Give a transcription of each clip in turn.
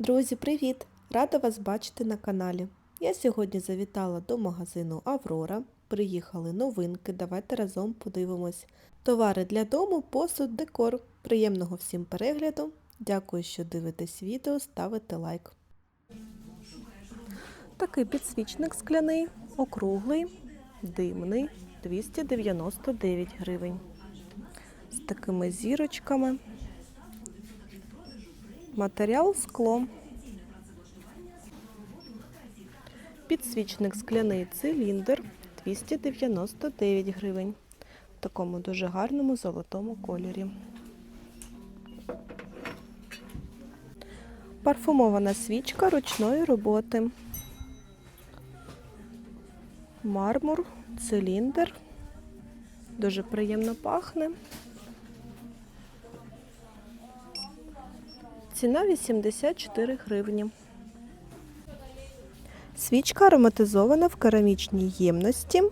Друзі, привіт! Рада вас бачити на каналі. Я сьогодні завітала до магазину Аврора. Приїхали новинки. Давайте разом подивимось. Товари для дому, посуд, декор. Приємного всім перегляду. Дякую, що дивитесь відео, ставите лайк. Такий підсвічник скляний, округлий, димний, 299 гривень. З такими зірочками. Матеріал скло. Підсвічник скляний циліндр 299 гривень. В такому дуже гарному золотому кольорі. Парфумована свічка ручної роботи. Мармур, циліндр. Дуже приємно пахне. Ціна 84 гривні. Свічка ароматизована в керамічній ємності.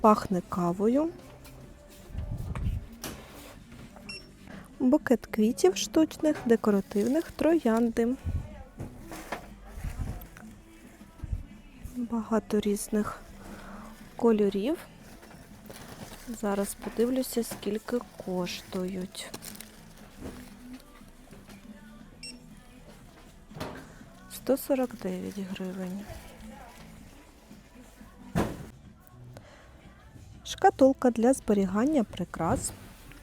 Пахне кавою. Букет квітів штучних, декоративних, троянди. Багато різних кольорів. Зараз подивлюся, скільки коштують. 149 гривень. Шкатулка для зберігання прикрас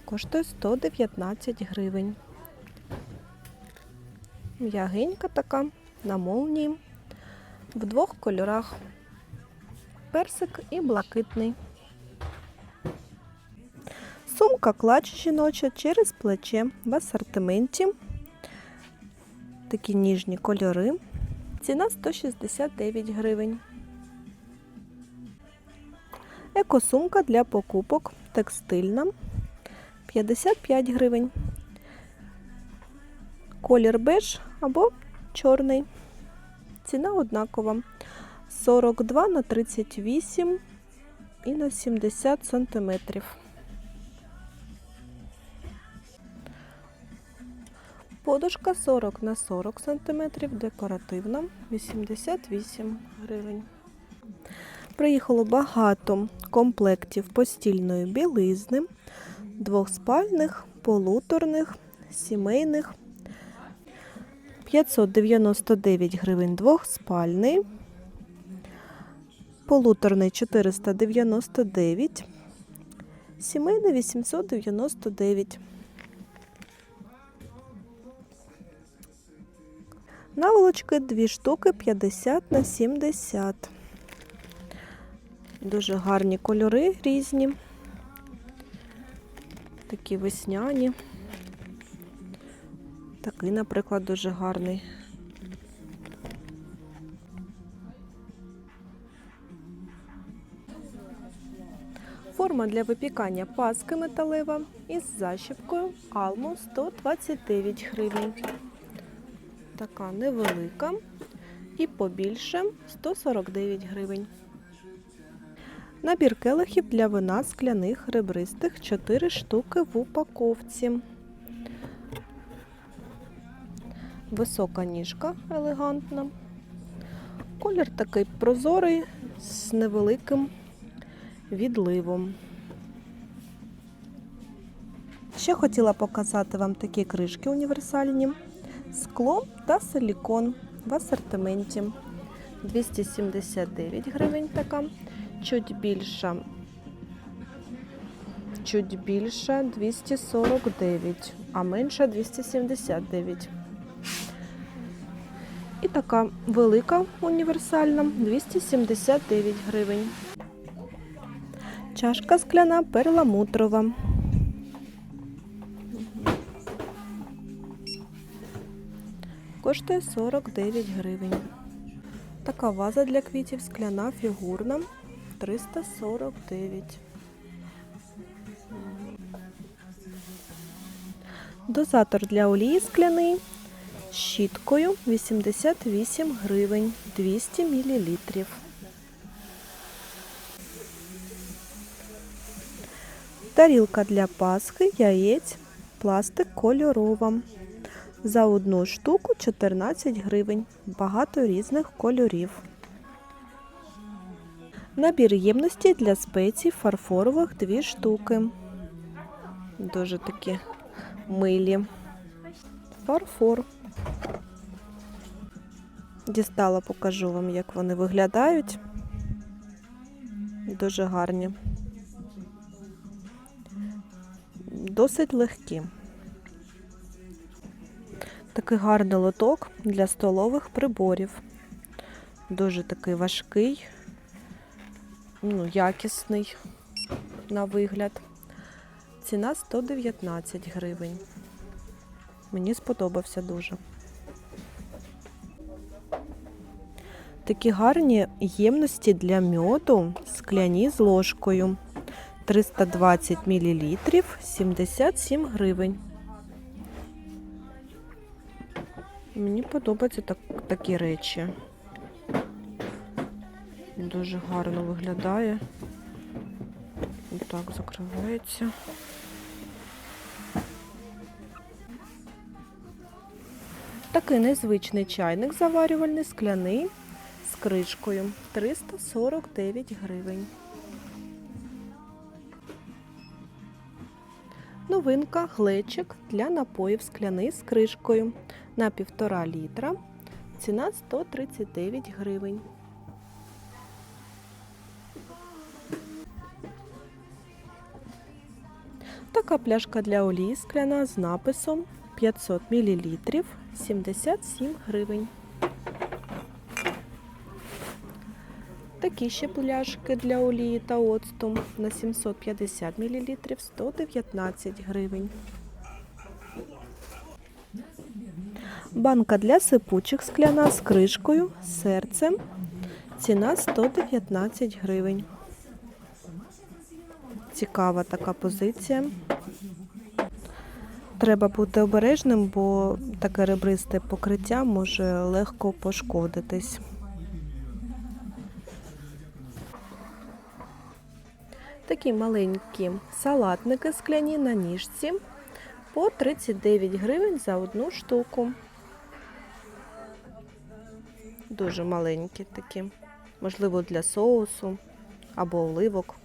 коштує 119 гривень. М'ягенька така на молнії в двох кольорах. Персик і блакитний. Сумка клач жіноча через плече в асортименті. Такі ніжні кольори. Ціна 169 гривень. Екосумка для покупок текстильна 55 гривень. Колір беж або чорний. Ціна однакова 42 на 38 і на 70 сантиметрів. Подушка 40 на 40 см, декоративна 88 гривень. Приїхало багато комплектів постільної білизни, двохспальних, полуторних, сімейних. 599 гривень двохспальний, полуторний 499, сімейний 899. Наволочки 2 штуки 50 на 70. Дуже гарні кольори різні. Такі весняні. Такий, наприклад, дуже гарний. Форма для випікання паски металева із защіпкою Алму 129 гривень така невелика і побільше 149 гривень. Набір келихів для вина скляних ребристих 4 штуки в упаковці. Висока ніжка елегантна. Колір такий прозорий з невеликим відливом. Ще хотіла показати вам такі кришки універсальні скло та силікон в асортименті. 279 гривень така, чуть більша, чуть більша 249, а менша 279. І така велика універсальна 279 гривень. Чашка скляна перламутрова. Коштує 49 гривень. Така ваза для квітів скляна фігурна 349. Дозатор для олії скляний з щіткою 88 гривень 200 мл. Тарілка для пасхи, яєць, пластик кольорова За одну штуку 14 гривень. Багато різних кольорів. Набір ємності для спецій фарфорових 2 штуки. Дуже такі милі. Фарфор. Дістала, покажу вам, як вони виглядають. Дуже гарні. Досить легкі. Такий гарний лоток для столових приборів. Дуже такий важкий, ну, якісний на вигляд. Ціна 119 гривень. Мені сподобався дуже. Такі гарні ємності для мьоду, скляні з ложкою. 320 мл, 77 гривень. Мені подобаються так, такі речі. Дуже гарно виглядає. Так, закривається. Такий незвичний чайник заварювальний, скляний з кришкою. 349 гривень. Новинка глечик для напоїв скляний з кришкою на 1,5 літра. Ціна 139 гривень. Така пляшка для олії скляна з написом 500 мл 77 гривень. Такі ще пляшки для олії та оцту на 750 мл 119 гривень. Банка для сипучих скляна з кришкою, серцем. Ціна 119 гривень. Цікава така позиція. Треба бути обережним, бо таке ребристе покриття може легко пошкодитись. Такі маленькі салатники скляні на ніжці по 39 гривень за одну штуку. Дуже маленькі такі, можливо, для соусу або оливок.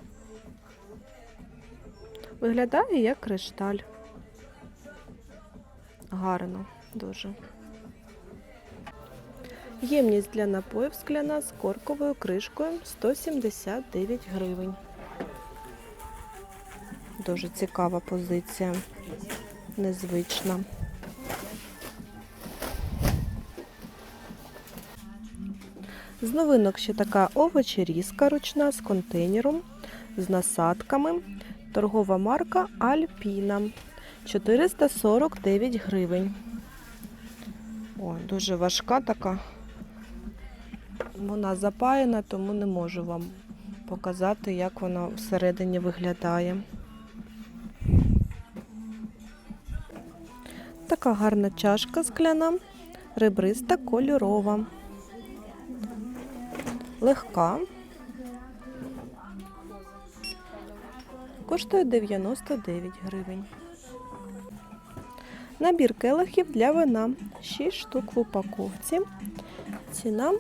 Виглядає як кришталь. Гарно, дуже. Ємність для напоїв скляна з корковою кришкою 179 гривень. Дуже цікава позиція, незвична. З новинок ще така овочерізка ручна з контейнером, з насадками. Торгова марка Альпіна. 449 гривень. О, дуже важка така. Вона запаяна, тому не можу вам показати, як вона всередині виглядає. Така гарна чашка скляна, ребриста кольорова. Легка. Коштує 99 гривень. Набір келихів для вина. 6 штук в упаковці. Ціна,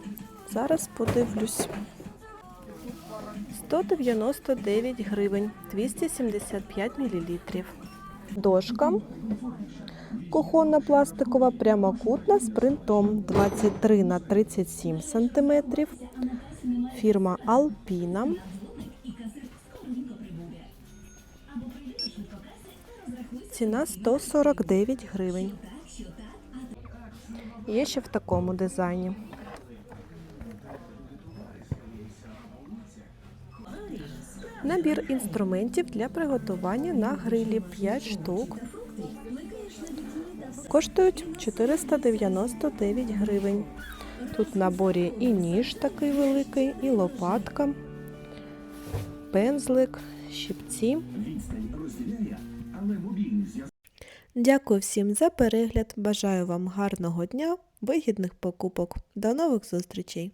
зараз подивлюсь. 199 гривень, 275 мл. Дошка кухонна пластикова прямокутна з принтом 23 на 37 см. Фірма Alpina. Ціна 149 гривень. Є ще в такому дизайні. Набір інструментів для приготування на грилі 5 штук. Коштують 499 гривень. Тут в наборі і ніж такий великий, і лопатка, пензлик, щипці. Дякую всім за перегляд. Бажаю вам гарного дня, вигідних покупок. До нових зустрічей!